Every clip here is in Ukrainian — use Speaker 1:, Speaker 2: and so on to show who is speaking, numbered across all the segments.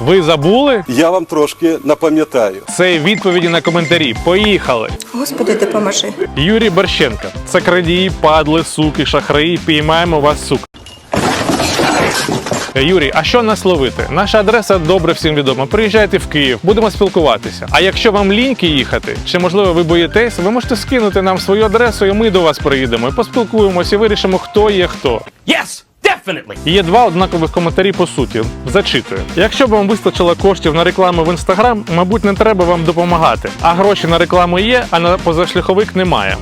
Speaker 1: Ви забули?
Speaker 2: Я вам трошки напам'ятаю.
Speaker 1: Це відповіді на коментарі. Поїхали.
Speaker 3: Господи, допоможи.
Speaker 1: Юрій Борщенко. Це крадії, падли, суки, шахраї. Піймаємо вас, сук. Юрій, а що нас ловити? Наша адреса добре всім відома. Приїжджайте в Київ, будемо спілкуватися. А якщо вам ліньки їхати, чи можливо ви боїтесь, ви можете скинути нам свою адресу, і ми до вас приїдемо і поспілкуємося і вирішимо, хто є хто.
Speaker 4: Yes, definitely.
Speaker 1: Є два однакових коментарі по суті. Зачитую. Якщо б вам вистачило коштів на рекламу в інстаграм, мабуть, не треба вам допомагати. А гроші на рекламу є, а на позашляховик немає.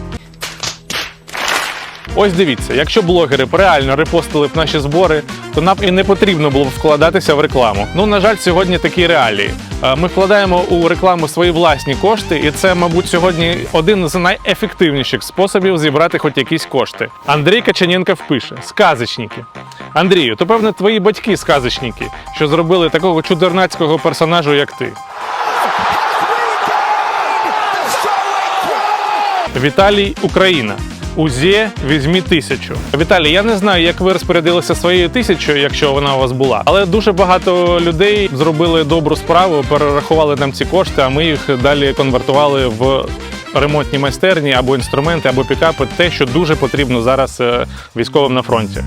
Speaker 1: Ось дивіться, якщо блогери б реально репостили б наші збори, то нам і не потрібно було б вкладатися в рекламу. Ну на жаль, сьогодні такі реалії. Е, Ми вкладаємо у рекламу свої власні кошти, і це, мабуть, сьогодні один з найефективніших способів зібрати хоч якісь кошти. Андрій Качаненко впише: сказочники. Андрію, то певне твої батьки сказочники, що зробили такого чудернацького персонажу, як ти. Віталій Україна. УЗЄ візьмі тисячу. Віталій, я не знаю, як ви розпорядилися своєю тисячою, якщо вона у вас була, але дуже багато людей зробили добру справу, перерахували нам ці кошти, а ми їх далі конвертували в ремонтні майстерні або інструменти, або пікапи, те, що дуже потрібно зараз е, військовим на фронті.